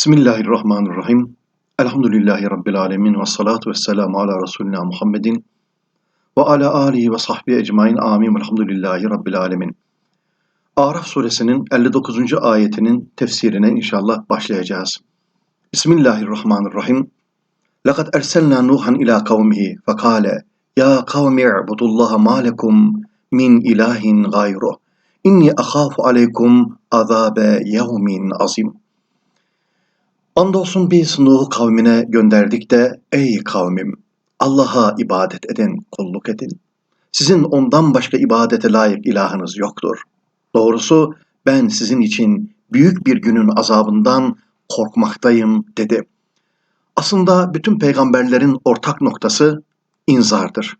Bismillahirrahmanirrahim. Elhamdülillahi Rabbil alemin ve salatu ve selamu ala Resulina Muhammedin ve ala alihi ve sahbihi ecmain amin. Elhamdülillahi Rabbil alemin. Araf suresinin 59. ayetinin tefsirine inşallah başlayacağız. Bismillahirrahmanirrahim. لَقَدْ اَرْسَلْنَا نُوحًا اِلَى قَوْمِهِ فَقَالَ يَا قَوْمِ اعْبُدُوا اللّٰهَ مَا لَكُمْ مِنْ اِلَٰهٍ غَيْرُهُ اِنِّي أَخَافُ عَلَيْكُمْ عَذَابَ يَوْمٍ عَظِيمٍ Andolsun biz Nuh'u kavmine gönderdik de ey kavmim Allah'a ibadet edin, kulluk edin. Sizin ondan başka ibadete layık ilahınız yoktur. Doğrusu ben sizin için büyük bir günün azabından korkmaktayım dedi. Aslında bütün peygamberlerin ortak noktası inzardır.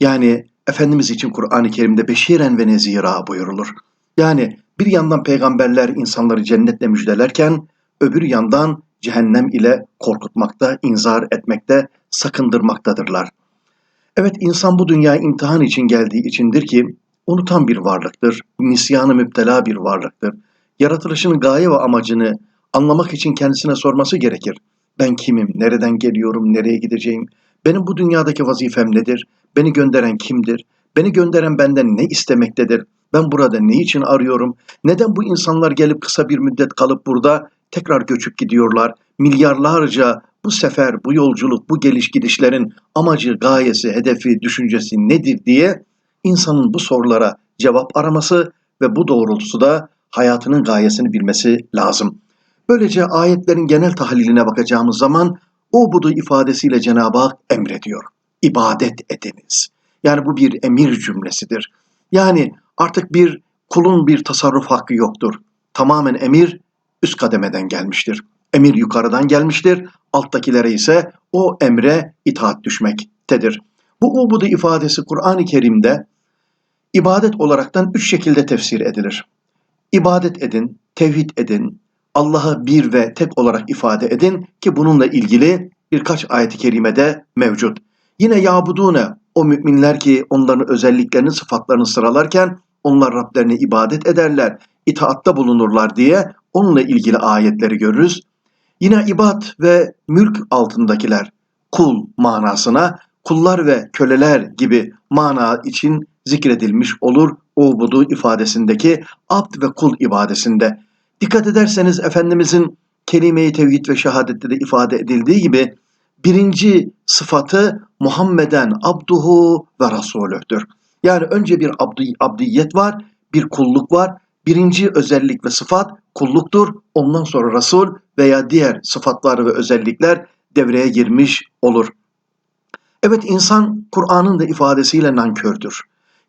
Yani Efendimiz için Kur'an-ı Kerim'de beşiren ve nezira buyurulur. Yani bir yandan peygamberler insanları cennetle müjdelerken öbür yandan cehennem ile korkutmakta, inzar etmekte, sakındırmaktadırlar. Evet insan bu dünya imtihan için geldiği içindir ki unutan bir varlıktır, nisyanı müptela bir varlıktır. Yaratılışın gaye ve amacını anlamak için kendisine sorması gerekir. Ben kimim, nereden geliyorum, nereye gideceğim, benim bu dünyadaki vazifem nedir, beni gönderen kimdir, beni gönderen benden ne istemektedir, ben burada ne için arıyorum, neden bu insanlar gelip kısa bir müddet kalıp burada tekrar göçüp gidiyorlar. Milyarlarca bu sefer, bu yolculuk, bu geliş gidişlerin amacı, gayesi, hedefi, düşüncesi nedir diye insanın bu sorulara cevap araması ve bu doğrultuda hayatının gayesini bilmesi lazım. Böylece ayetlerin genel tahliline bakacağımız zaman o budu ifadesiyle Cenab-ı Hak emrediyor. İbadet ediniz. Yani bu bir emir cümlesidir. Yani artık bir kulun bir tasarruf hakkı yoktur. Tamamen emir üst kademeden gelmiştir. Emir yukarıdan gelmiştir. Alttakilere ise o emre itaat düşmektedir. Bu ubudu ifadesi Kur'an-ı Kerim'de ibadet olaraktan üç şekilde tefsir edilir. İbadet edin, tevhid edin, Allah'ı bir ve tek olarak ifade edin ki bununla ilgili birkaç ayet-i kerimede mevcut. Yine yabudune o müminler ki onların özelliklerini, sıfatlarını sıralarken onlar Rablerine ibadet ederler, itaatta bulunurlar diye onunla ilgili ayetleri görürüz. Yine ibad ve mülk altındakiler kul manasına kullar ve köleler gibi mana için zikredilmiş olur ubudu ifadesindeki abd ve kul ibadesinde. Dikkat ederseniz Efendimizin kelime-i tevhid ve şehadette de ifade edildiği gibi birinci sıfatı Muhammeden abduhu ve rasulüdür. Yani önce bir abdi, abdiyet var, bir kulluk var. Birinci özellik ve sıfat kulluktur. Ondan sonra Resul veya diğer sıfatlar ve özellikler devreye girmiş olur. Evet insan Kur'an'ın da ifadesiyle nankördür.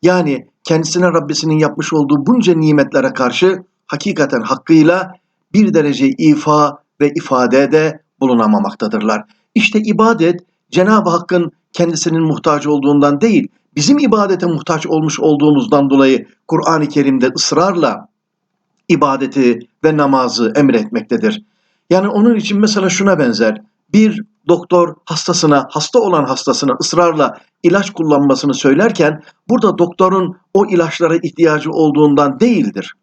Yani kendisine Rabbisinin yapmış olduğu bunca nimetlere karşı hakikaten hakkıyla bir derece ifa ve ifadede bulunamamaktadırlar. İşte ibadet Cenab-ı Hakk'ın kendisinin muhtaç olduğundan değil, bizim ibadete muhtaç olmuş olduğumuzdan dolayı Kur'an-ı Kerim'de ısrarla ibadeti ve namazı emretmektedir. Yani onun için mesela şuna benzer. Bir doktor hastasına, hasta olan hastasına ısrarla ilaç kullanmasını söylerken burada doktorun o ilaçlara ihtiyacı olduğundan değildir.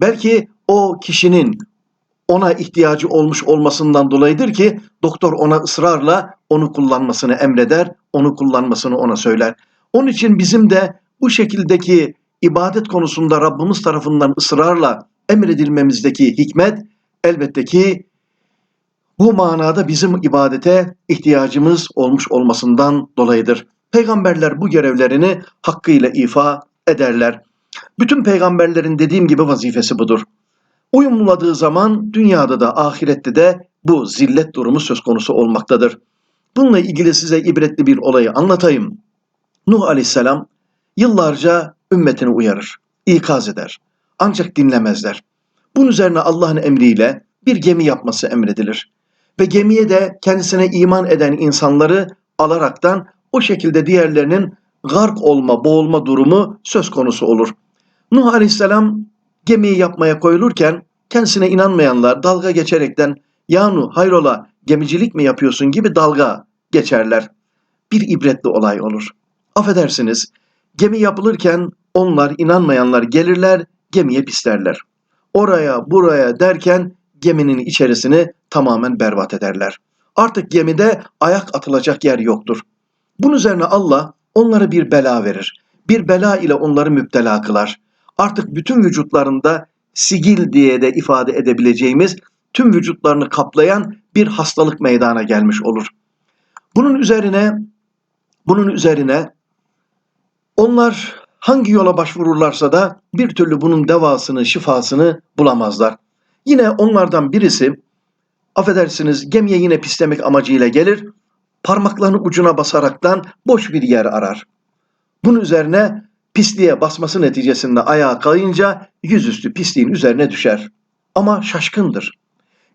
Belki o kişinin ona ihtiyacı olmuş olmasından dolayıdır ki doktor ona ısrarla onu kullanmasını emreder, onu kullanmasını ona söyler. Onun için bizim de bu şekildeki ibadet konusunda Rabbimiz tarafından ısrarla emredilmemizdeki hikmet elbette ki bu manada bizim ibadete ihtiyacımız olmuş olmasından dolayıdır. Peygamberler bu görevlerini hakkıyla ifa ederler. Bütün peygamberlerin dediğim gibi vazifesi budur. Uyumladığı zaman dünyada da ahirette de bu zillet durumu söz konusu olmaktadır. Bununla ilgili size ibretli bir olayı anlatayım. Nuh aleyhisselam yıllarca ümmetini uyarır, ikaz eder. Ancak dinlemezler. Bunun üzerine Allah'ın emriyle bir gemi yapması emredilir. Ve gemiye de kendisine iman eden insanları alaraktan o şekilde diğerlerinin gark olma, boğulma durumu söz konusu olur. Nuh Aleyhisselam gemiyi yapmaya koyulurken kendisine inanmayanlar dalga geçerekten ya Nuh hayrola gemicilik mi yapıyorsun gibi dalga geçerler. Bir ibretli olay olur. Affedersiniz gemi yapılırken onlar inanmayanlar gelirler gemiye pislerler. Oraya buraya derken geminin içerisini tamamen berbat ederler. Artık gemide ayak atılacak yer yoktur. Bunun üzerine Allah onlara bir bela verir. Bir bela ile onları müptela kılar. Artık bütün vücutlarında sigil diye de ifade edebileceğimiz tüm vücutlarını kaplayan bir hastalık meydana gelmiş olur. Bunun üzerine bunun üzerine onlar hangi yola başvururlarsa da bir türlü bunun devasını, şifasını bulamazlar. Yine onlardan birisi affedersiniz gemiye yine pislemek amacıyla gelir, parmaklarını ucuna basaraktan boş bir yer arar. Bunun üzerine pisliğe basması neticesinde ayağa kayınca yüzüstü pisliğin üzerine düşer. Ama şaşkındır.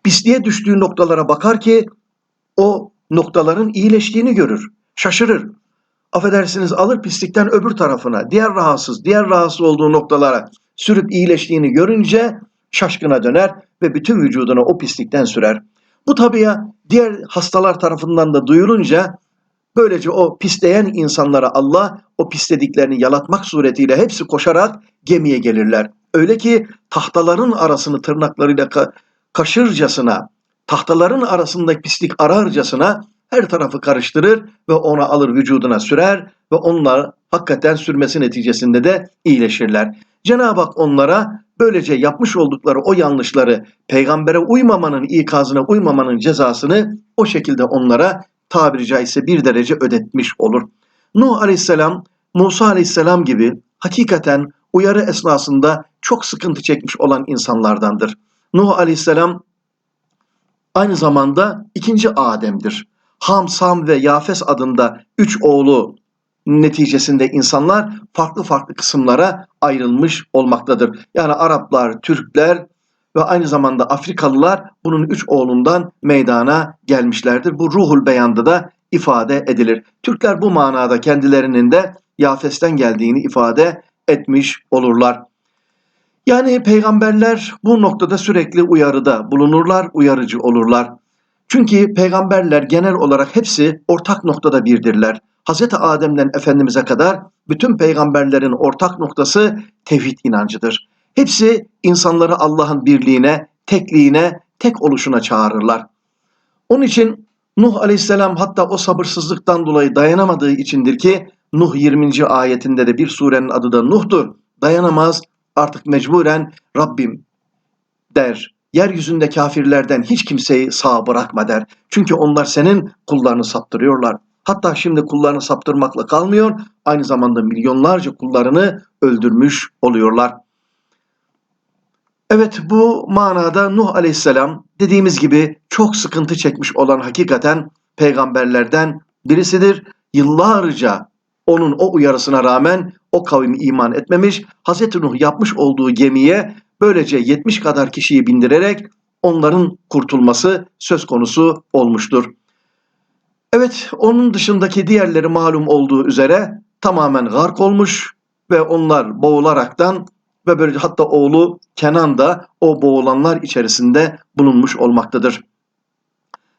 Pisliğe düştüğü noktalara bakar ki o noktaların iyileştiğini görür. Şaşırır. Affedersiniz alır pislikten öbür tarafına, diğer rahatsız, diğer rahatsız olduğu noktalara sürüp iyileştiğini görünce şaşkına döner ve bütün vücuduna o pislikten sürer. Bu tabii ya diğer hastalar tarafından da duyulunca böylece o pisleyen insanlara Allah o pislediklerini yalatmak suretiyle hepsi koşarak gemiye gelirler. Öyle ki tahtaların arasını tırnaklarıyla ka- kaşırcasına, tahtaların arasındaki pislik ararcasına her tarafı karıştırır ve ona alır vücuduna sürer ve onlar hakikaten sürmesi neticesinde de iyileşirler. Cenab-ı Hak onlara böylece yapmış oldukları o yanlışları peygambere uymamanın ikazına uymamanın cezasını o şekilde onlara tabiri caizse bir derece ödetmiş olur. Nuh aleyhisselam, Musa aleyhisselam gibi hakikaten uyarı esnasında çok sıkıntı çekmiş olan insanlardandır. Nuh aleyhisselam aynı zamanda ikinci Adem'dir. Ham, Sam ve Yafes adında üç oğlu neticesinde insanlar farklı farklı kısımlara ayrılmış olmaktadır. Yani Araplar, Türkler ve aynı zamanda Afrikalılar bunun üç oğlundan meydana gelmişlerdir. Bu ruhul beyanda da ifade edilir. Türkler bu manada kendilerinin de Yafes'ten geldiğini ifade etmiş olurlar. Yani peygamberler bu noktada sürekli uyarıda bulunurlar, uyarıcı olurlar. Çünkü peygamberler genel olarak hepsi ortak noktada birdirler. Hz. Adem'den Efendimiz'e kadar bütün peygamberlerin ortak noktası tevhid inancıdır. Hepsi insanları Allah'ın birliğine, tekliğine, tek oluşuna çağırırlar. Onun için Nuh aleyhisselam hatta o sabırsızlıktan dolayı dayanamadığı içindir ki Nuh 20. ayetinde de bir surenin adı da Nuh'tur. Dayanamaz artık mecburen Rabbim der. Yeryüzünde kafirlerden hiç kimseyi sağ bırakma der. Çünkü onlar senin kullarını saptırıyorlar. Hatta şimdi kullarını saptırmakla kalmıyor, aynı zamanda milyonlarca kullarını öldürmüş oluyorlar. Evet bu manada Nuh aleyhisselam dediğimiz gibi çok sıkıntı çekmiş olan hakikaten peygamberlerden birisidir. Yıllarca onun o uyarısına rağmen o kavim iman etmemiş. Hazreti Nuh yapmış olduğu gemiye böylece 70 kadar kişiyi bindirerek onların kurtulması söz konusu olmuştur. Evet, onun dışındaki diğerleri malum olduğu üzere tamamen gark olmuş ve onlar boğularaktan ve böyle hatta oğlu Kenan da o boğulanlar içerisinde bulunmuş olmaktadır.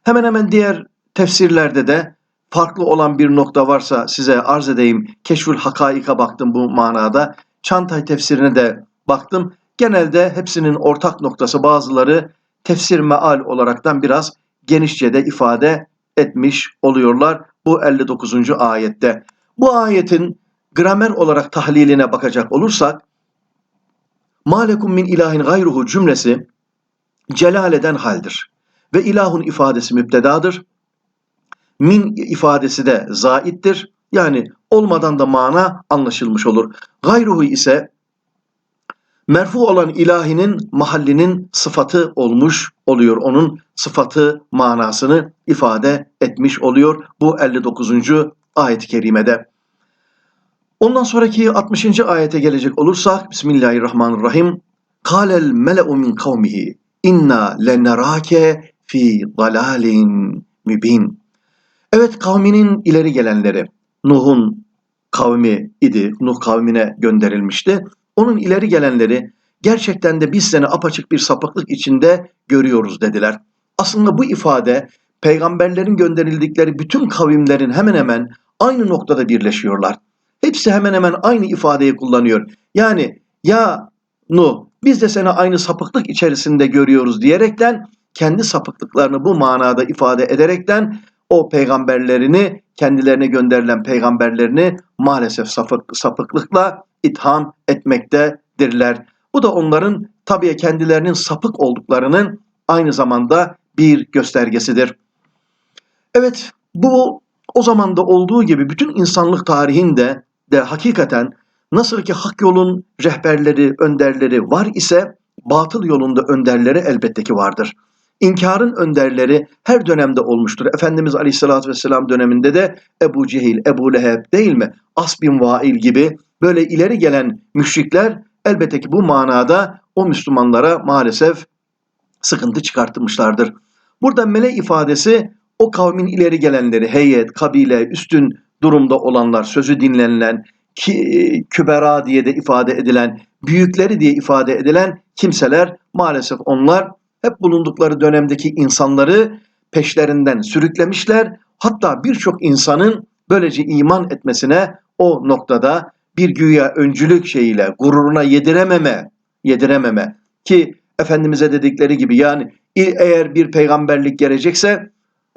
Hemen hemen diğer tefsirlerde de farklı olan bir nokta varsa size arz edeyim. Keşfül Hakaik'a baktım bu manada. Çantay tefsirine de baktım. Genelde hepsinin ortak noktası bazıları tefsir meal olaraktan biraz genişçe de ifade etmiş oluyorlar bu 59. ayette. Bu ayetin gramer olarak tahliline bakacak olursak Malekum min ilahin gayruhu cümlesi celaleden haldir. Ve ilahun ifadesi müptedadır. Min ifadesi de zaittir. Yani olmadan da mana anlaşılmış olur. Gayruhu ise merfu olan ilahinin mahallinin sıfatı olmuş oluyor. Onun sıfatı manasını ifade etmiş oluyor bu 59. ayet-i kerimede. Ondan sonraki 60. ayete gelecek olursak Bismillahirrahmanirrahim. Kâlel mele'u min kavmihi inna lenerâke fi dalalin mübin. Evet kavminin ileri gelenleri Nuh'un kavmi idi. Nuh kavmine gönderilmişti. Onun ileri gelenleri gerçekten de biz seni apaçık bir sapıklık içinde görüyoruz dediler. Aslında bu ifade peygamberlerin gönderildikleri bütün kavimlerin hemen hemen aynı noktada birleşiyorlar. Hepsi hemen hemen aynı ifadeyi kullanıyor. Yani ya Nuh biz de seni aynı sapıklık içerisinde görüyoruz diyerekten kendi sapıklıklarını bu manada ifade ederekten o peygamberlerini kendilerine gönderilen peygamberlerini maalesef sapık, sapıklıkla itham etmektedirler. Bu da onların tabii kendilerinin sapık olduklarının aynı zamanda bir göstergesidir. Evet bu o zaman da olduğu gibi bütün insanlık tarihinde de hakikaten nasıl ki hak yolun rehberleri, önderleri var ise batıl yolunda önderleri elbette ki vardır. İnkarın önderleri her dönemde olmuştur. Efendimiz Aleyhisselatü Vesselam döneminde de Ebu Cehil, Ebu Leheb değil mi? As bin Vail gibi böyle ileri gelen müşrikler elbette ki bu manada o Müslümanlara maalesef sıkıntı çıkartmışlardır. Burada mele ifadesi o kavmin ileri gelenleri, heyet, kabile, üstün durumda olanlar, sözü dinlenilen, ki, kübera diye de ifade edilen, büyükleri diye ifade edilen kimseler maalesef onlar hep bulundukları dönemdeki insanları peşlerinden sürüklemişler. Hatta birçok insanın böylece iman etmesine o noktada bir güya öncülük şeyiyle gururuna yedirememe, yedirememe ki Efendimiz'e dedikleri gibi yani eğer bir peygamberlik gelecekse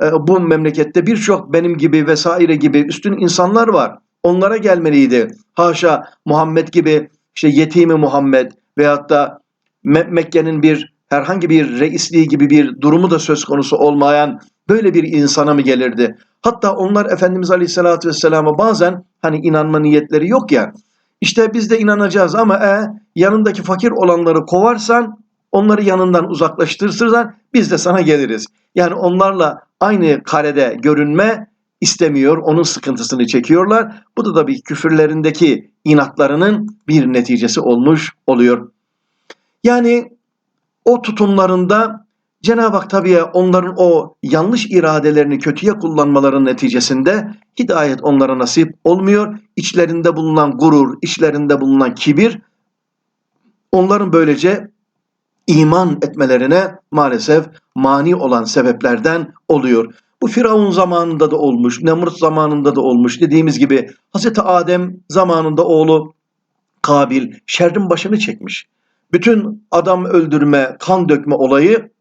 e, bu memlekette birçok benim gibi vesaire gibi üstün insanlar var. Onlara gelmeliydi. Haşa Muhammed gibi işte yetimi Muhammed veyahut da Mekke'nin bir herhangi bir reisliği gibi bir durumu da söz konusu olmayan böyle bir insana mı gelirdi? Hatta onlar Efendimiz Aleyhisselatü Vesselam'a bazen hani inanma niyetleri yok ya. İşte biz de inanacağız ama e, yanındaki fakir olanları kovarsan, onları yanından uzaklaştırırsan biz de sana geliriz. Yani onlarla aynı karede görünme istemiyor, onun sıkıntısını çekiyorlar. Bu da tabii küfürlerindeki inatlarının bir neticesi olmuş oluyor. Yani o tutumlarında Cenab-ı Hak tabii onların o yanlış iradelerini kötüye kullanmaların neticesinde hidayet onlara nasip olmuyor. İçlerinde bulunan gurur, içlerinde bulunan kibir onların böylece iman etmelerine maalesef mani olan sebeplerden oluyor. Bu Firavun zamanında da olmuş, Nemrut zamanında da olmuş. Dediğimiz gibi Hz. Adem zamanında oğlu Kabil şerrin başını çekmiş. Bütün adam öldürme, kan dökme olayı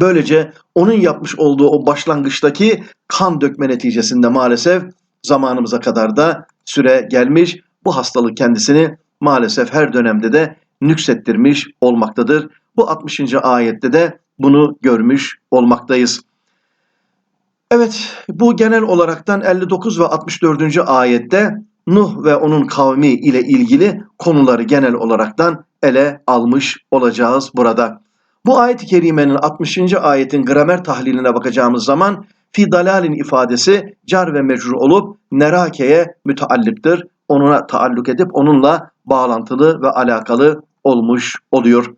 böylece onun yapmış olduğu o başlangıçtaki kan dökme neticesinde maalesef zamanımıza kadar da süre gelmiş. Bu hastalık kendisini maalesef her dönemde de nüksettirmiş olmaktadır. Bu 60. ayette de bunu görmüş olmaktayız. Evet, bu genel olaraktan 59 ve 64. ayette Nuh ve onun kavmi ile ilgili konuları genel olaraktan ele almış olacağız burada. Bu ayet-i kerimenin 60. ayetin gramer tahliline bakacağımız zaman fi dalalin ifadesi car ve mecrur olup nerakeye müteallıktır. Onuna taalluk edip onunla bağlantılı ve alakalı olmuş oluyor.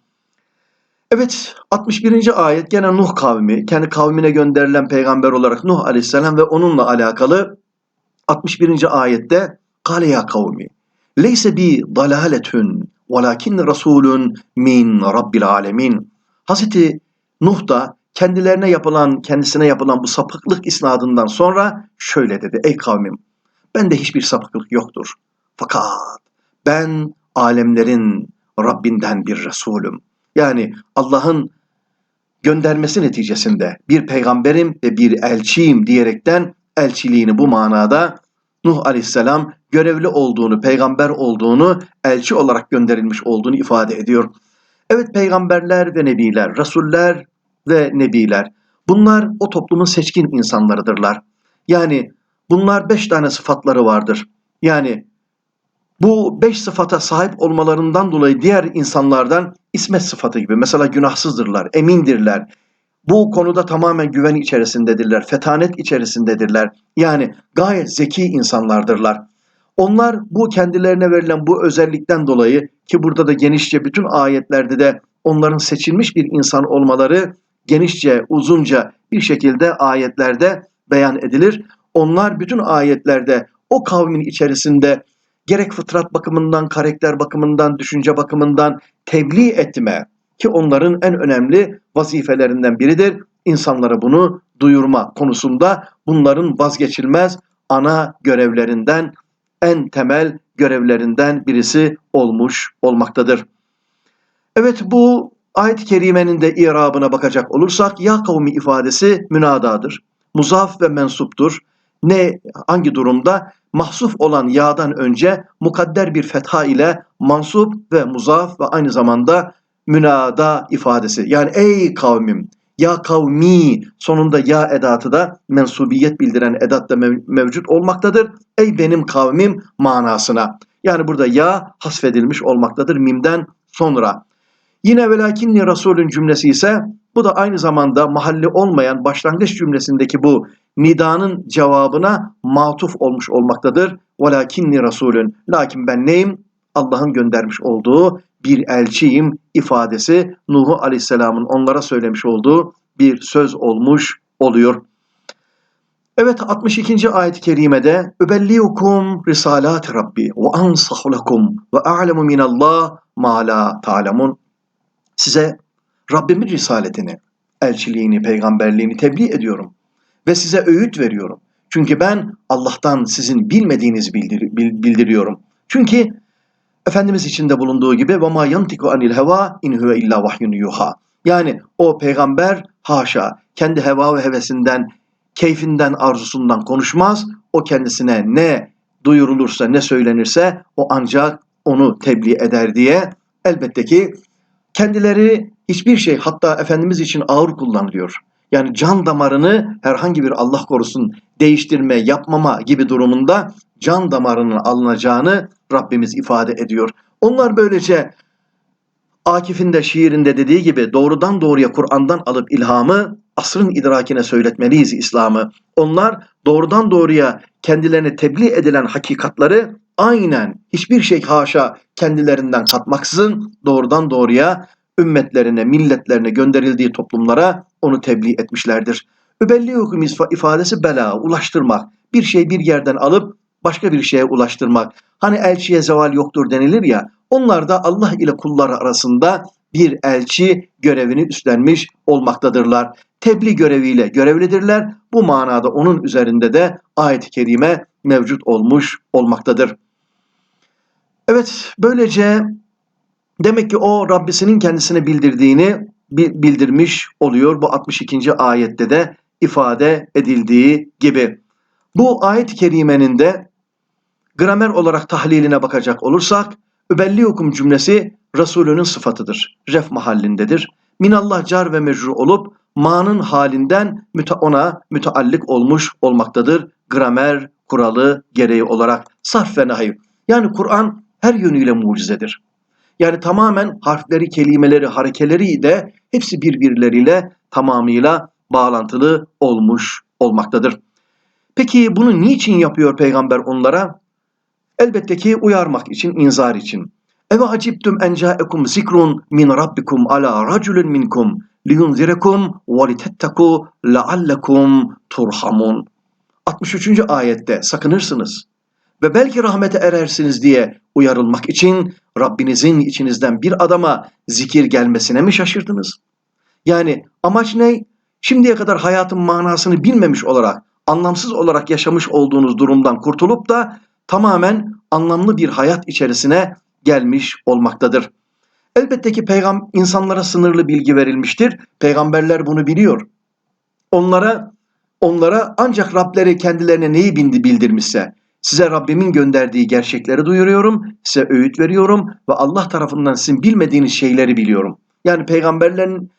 Evet 61. ayet gene Nuh kavmi, kendi kavmine gönderilen peygamber olarak Nuh aleyhisselam ve onunla alakalı 61. ayette Kale ya kavmi leyse bi dalaletün velakin rasulun min rabbil alemin. Hazreti Nuh da kendilerine yapılan, kendisine yapılan bu sapıklık isnadından sonra şöyle dedi. Ey kavmim bende hiçbir sapıklık yoktur. Fakat ben alemlerin Rabbinden bir Resulüm. Yani Allah'ın göndermesi neticesinde bir peygamberim ve bir elçiyim diyerekten elçiliğini bu manada Nuh aleyhisselam görevli olduğunu, peygamber olduğunu, elçi olarak gönderilmiş olduğunu ifade ediyor. Evet peygamberler ve nebiler, rasuller ve nebiler bunlar o toplumun seçkin insanlarıdırlar. Yani bunlar beş tane sıfatları vardır. Yani bu beş sıfata sahip olmalarından dolayı diğer insanlardan ismet sıfatı gibi mesela günahsızdırlar, emindirler. Bu konuda tamamen güven içerisindedirler, fetanet içerisindedirler. Yani gayet zeki insanlardırlar. Onlar bu kendilerine verilen bu özellikten dolayı ki burada da genişçe bütün ayetlerde de onların seçilmiş bir insan olmaları genişçe, uzunca bir şekilde ayetlerde beyan edilir. Onlar bütün ayetlerde o kavmin içerisinde gerek fıtrat bakımından, karakter bakımından, düşünce bakımından tebliğ etme ki onların en önemli vazifelerinden biridir. İnsanlara bunu duyurma konusunda bunların vazgeçilmez ana görevlerinden, en temel görevlerinden birisi olmuş olmaktadır. Evet bu ayet-i kerimenin de irabına bakacak olursak ya kavmi ifadesi münadadır. Muzaf ve mensuptur. Ne hangi durumda? Mahsuf olan ya'dan önce mukadder bir fetha ile mansup ve muzaf ve aynı zamanda münada ifadesi. Yani ey kavmim, ya kavmi sonunda ya edatı da mensubiyet bildiren edat da mev- mevcut olmaktadır. Ey benim kavmim manasına. Yani burada ya hasfedilmiş olmaktadır mimden sonra. Yine velakinni Resulün cümlesi ise bu da aynı zamanda mahalli olmayan başlangıç cümlesindeki bu nidanın cevabına matuf olmuş olmaktadır. Velakinni Resulün. Lakin ben neyim? Allah'ın göndermiş olduğu bir elçiyim ifadesi Nuhu Aleyhisselam'ın onlara söylemiş olduğu bir söz olmuş oluyor. Evet 62. ayet-i kerimede Übelliyukum risalati Rabbi ve ansahu lekum ve a'lemu minallah ma la ta'lemun Size Rabbimin risaletini, elçiliğini, peygamberliğini tebliğ ediyorum ve size öğüt veriyorum. Çünkü ben Allah'tan sizin bilmediğiniz bildir- bil- bildiriyorum. Çünkü Efendimiz içinde bulunduğu gibi ve ma yantiku anil heva in huve illa vahyun yuha. Yani o peygamber haşa kendi heva ve hevesinden, keyfinden, arzusundan konuşmaz. O kendisine ne duyurulursa, ne söylenirse o ancak onu tebliğ eder diye elbette ki kendileri hiçbir şey hatta Efendimiz için ağır kullanılıyor. Yani can damarını herhangi bir Allah korusun değiştirme, yapmama gibi durumunda can damarının alınacağını Rabbimiz ifade ediyor. Onlar böylece Akif'in de şiirinde dediği gibi doğrudan doğruya Kur'an'dan alıp ilhamı asrın idrakine söyletmeliyiz İslam'ı. Onlar doğrudan doğruya kendilerine tebliğ edilen hakikatları aynen hiçbir şey haşa kendilerinden katmaksızın doğrudan doğruya ümmetlerine, milletlerine gönderildiği toplumlara onu tebliğ etmişlerdir. Übelliyukum ifadesi bela, ulaştırmak. Bir şey bir yerden alıp başka bir şeye ulaştırmak. Hani elçiye zeval yoktur denilir ya, onlar da Allah ile kulları arasında bir elçi görevini üstlenmiş olmaktadırlar. Tebliğ göreviyle görevlidirler. Bu manada onun üzerinde de ayet-i kerime mevcut olmuş olmaktadır. Evet, böylece demek ki o Rabbisinin kendisine bildirdiğini bi- bildirmiş oluyor. Bu 62. ayette de ifade edildiği gibi. Bu ayet-i kerimenin de gramer olarak tahliline bakacak olursak Übelliyukum cümlesi Resulünün sıfatıdır. Ref mahallindedir. Minallah car ve mecrur olup ma'nın halinden müte ona müteallik olmuş olmaktadır. Gramer kuralı gereği olarak sarf ve nahiv. Yani Kur'an her yönüyle mucizedir. Yani tamamen harfleri, kelimeleri, harekeleri de hepsi birbirleriyle tamamıyla bağlantılı olmuş olmaktadır. Peki bunu niçin yapıyor peygamber onlara? Elbette ki uyarmak için, inzar için. Eve acibtum en ca'ekum zikrun min rabbikum ala raculun minkum liyunzirekum ve litettaku leallekum turhamun. 63. ayette sakınırsınız ve belki rahmete erersiniz diye uyarılmak için Rabbinizin içinizden bir adama zikir gelmesine mi şaşırdınız? Yani amaç ne? Şimdiye kadar hayatın manasını bilmemiş olarak, anlamsız olarak yaşamış olduğunuz durumdan kurtulup da tamamen anlamlı bir hayat içerisine gelmiş olmaktadır. Elbette ki peygam insanlara sınırlı bilgi verilmiştir. Peygamberler bunu biliyor. Onlara onlara ancak Rableri kendilerine neyi bindi bildirmişse size Rabbimin gönderdiği gerçekleri duyuruyorum, size öğüt veriyorum ve Allah tarafından sizin bilmediğiniz şeyleri biliyorum. Yani peygamberlerin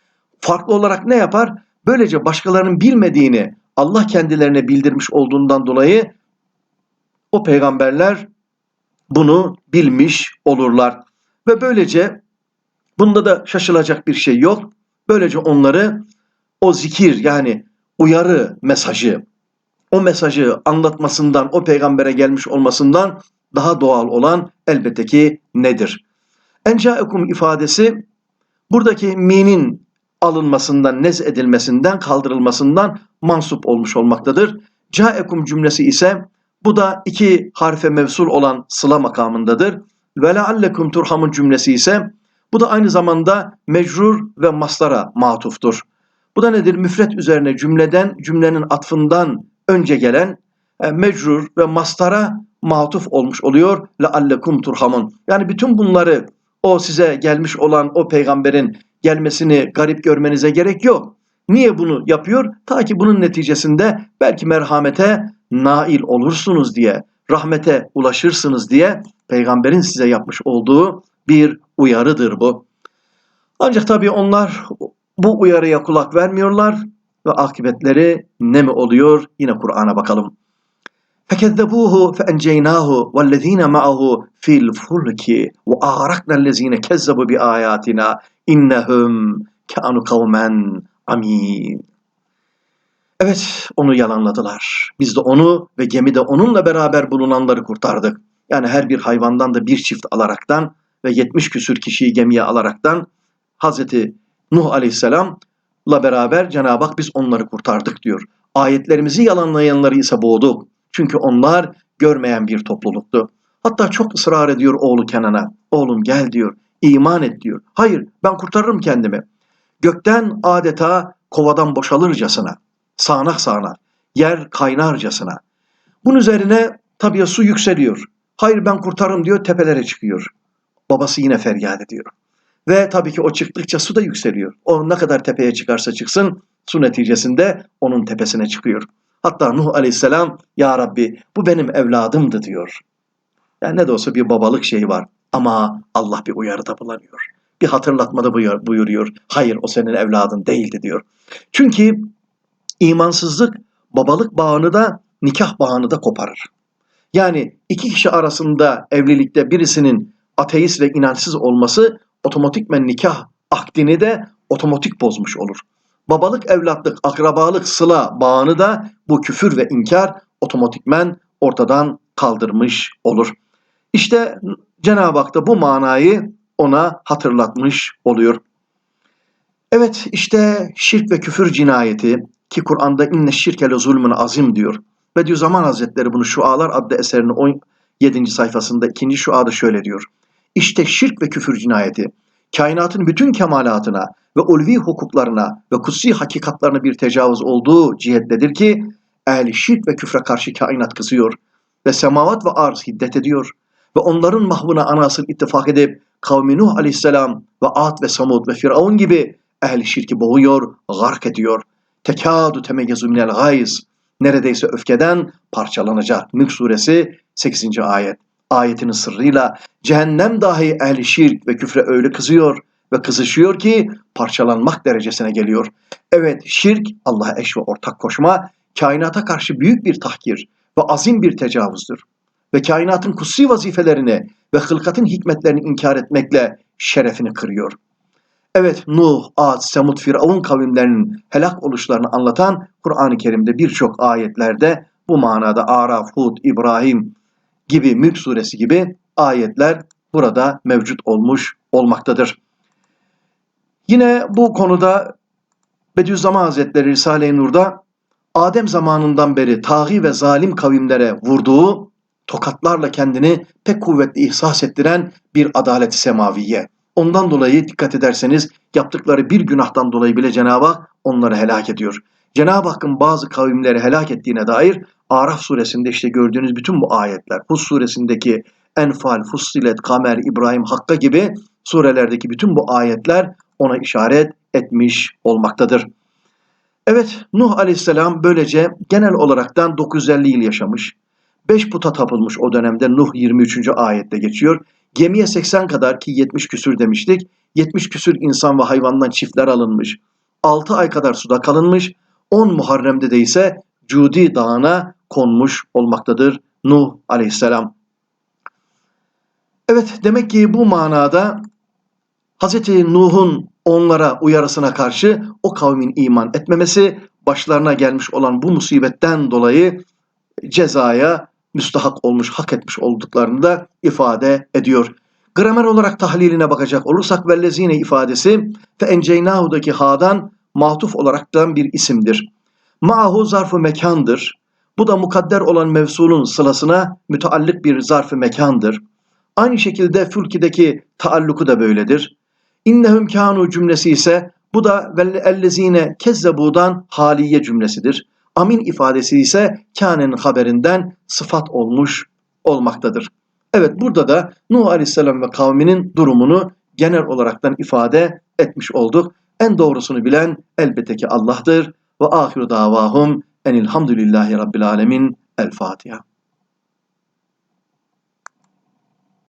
farklı olarak ne yapar? Böylece başkalarının bilmediğini Allah kendilerine bildirmiş olduğundan dolayı o peygamberler bunu bilmiş olurlar. Ve böylece bunda da şaşılacak bir şey yok. Böylece onları o zikir yani uyarı mesajı, o mesajı anlatmasından, o peygambere gelmiş olmasından daha doğal olan elbette ki nedir? Encaekum ifadesi buradaki minin alınmasından, nez edilmesinden, kaldırılmasından mansup olmuş olmaktadır. Caekum cümlesi ise bu da iki harfe mevsul olan sıla makamındadır. Ve leallekum turhamun cümlesi ise bu da aynı zamanda mecrur ve maslara matuftur. Bu da nedir? Müfret üzerine cümleden, cümlenin atfından önce gelen e, mecrur ve mastara matuf olmuş oluyor. Leallekum turhamun. Yani bütün bunları o size gelmiş olan o peygamberin gelmesini garip görmenize gerek yok. Niye bunu yapıyor? Ta ki bunun neticesinde belki merhamete nail olursunuz diye, rahmete ulaşırsınız diye peygamberin size yapmış olduğu bir uyarıdır bu. Ancak tabii onlar bu uyarıya kulak vermiyorlar ve akıbetleri ne mi oluyor? Yine Kur'an'a bakalım. فكذبوه فأنجيناه والذين معه في الفلك وأغرقنا الذين كذبوا بآياتنا إنهم كانوا قوما عمين Evet, onu yalanladılar. Biz de onu ve gemide onunla beraber bulunanları kurtardık. Yani her bir hayvandan da bir çift alaraktan ve 70 küsür kişiyi gemiye alaraktan Hazreti Nuh Aleyhisselam'la beraber Cenab-ı Hak biz onları kurtardık diyor. Ayetlerimizi yalanlayanları ise boğduk. Çünkü onlar görmeyen bir topluluktu. Hatta çok ısrar ediyor oğlu Kenan'a. Oğlum gel diyor, iman et diyor. Hayır ben kurtarırım kendimi. Gökten adeta kovadan boşalırcasına, sağanak sağanak, yer kaynarcasına. Bunun üzerine tabii su yükseliyor. Hayır ben kurtarırım diyor tepelere çıkıyor. Babası yine feryat ediyor. Ve tabii ki o çıktıkça su da yükseliyor. O ne kadar tepeye çıkarsa çıksın su neticesinde onun tepesine çıkıyor. Hatta Nuh aleyhisselam ya Rabbi bu benim evladımdı diyor. Yani ne de olsa bir babalık şeyi var. Ama Allah bir uyarıda bulanıyor. Bir hatırlatmada buyuruyor. Hayır o senin evladın değildi diyor. Çünkü imansızlık babalık bağını da nikah bağını da koparır. Yani iki kişi arasında evlilikte birisinin ateist ve inançsız olması otomatikmen nikah akdini de otomatik bozmuş olur. Babalık, evlatlık, akrabalık, sıla bağını da bu küfür ve inkar otomatikmen ortadan kaldırmış olur. İşte Cenab-ı Hak da bu manayı ona hatırlatmış oluyor. Evet işte şirk ve küfür cinayeti ki Kur'an'da inne şirke le zulmün azim diyor. Bediüzzaman Hazretleri bunu Şualar adlı eserinin 17. sayfasında ikinci şuada şöyle diyor. İşte şirk ve küfür cinayeti kainatın bütün kemalatına ve ulvi hukuklarına ve kutsi hakikatlarına bir tecavüz olduğu cihettedir ki ehli şirk ve küfre karşı kainat kızıyor ve semavat ve arz hiddet ediyor ve onların mahvına anasır ittifak edip kavmi Nuh aleyhisselam ve Ad ve Samud ve Firavun gibi ehli şirki boğuyor, gark ediyor. Tekadu temeyyezu minel gayz. Neredeyse öfkeden parçalanacak. Mülk suresi 8. ayet. Ayetinin sırrıyla cehennem dahi ehli şirk ve küfre öyle kızıyor ve kızışıyor ki parçalanmak derecesine geliyor. Evet şirk Allah'a eş ve ortak koşma kainata karşı büyük bir tahkir ve azim bir tecavüzdür. Ve kainatın kutsi vazifelerini ve hılkatın hikmetlerini inkar etmekle şerefini kırıyor. Evet Nuh, Ad, Semud, Firavun kavimlerinin helak oluşlarını anlatan Kur'an-ı Kerim'de birçok ayetlerde bu manada Araf, Hud, İbrahim gibi Mülk suresi gibi ayetler burada mevcut olmuş olmaktadır. Yine bu konuda Bediüzzaman Hazretleri Risale-i Nur'da Adem zamanından beri taği ve zalim kavimlere vurduğu tokatlarla kendini pek kuvvetli ihsas ettiren bir adalet semaviye. Ondan dolayı dikkat ederseniz yaptıkları bir günahtan dolayı bile Cenab-ı Hak onları helak ediyor. Cenab-ı Hakk'ın bazı kavimleri helak ettiğine dair Araf suresinde işte gördüğünüz bütün bu ayetler, Hud suresindeki Enfal, Fussilet, Kamer, İbrahim, Hakka gibi surelerdeki bütün bu ayetler ona işaret etmiş olmaktadır. Evet Nuh aleyhisselam böylece genel olaraktan 950 yıl yaşamış. 5 puta tapılmış o dönemde Nuh 23. ayette geçiyor. Gemiye 80 kadar ki 70 küsür demiştik. 70 küsür insan ve hayvandan çiftler alınmış. 6 ay kadar suda kalınmış. 10 Muharrem'de de ise Cudi Dağı'na konmuş olmaktadır Nuh aleyhisselam. Evet demek ki bu manada Hz. Nuh'un onlara uyarısına karşı o kavmin iman etmemesi başlarına gelmiş olan bu musibetten dolayı cezaya müstahak olmuş, hak etmiş olduklarını da ifade ediyor. Gramer olarak tahliline bakacak olursak vellezine ifadesi fe enceynahu'daki ha'dan matuf olaraktan bir isimdir. Ma'hu zarfı mekandır. Bu da mukadder olan mevsulun sılasına müteallık bir zarfı mekandır. Aynı şekilde fülkideki taalluku da böyledir. İnnehum kanu cümlesi ise bu da ellezine kezzebudan haliye cümlesidir. Amin ifadesi ise kânenin haberinden sıfat olmuş olmaktadır. Evet burada da Nuh Aleyhisselam ve kavminin durumunu genel olaraktan ifade etmiş olduk. En doğrusunu bilen elbette ki Allah'tır. Ve ahiru davahum enilhamdülillahi rabbil alemin. El Fatiha.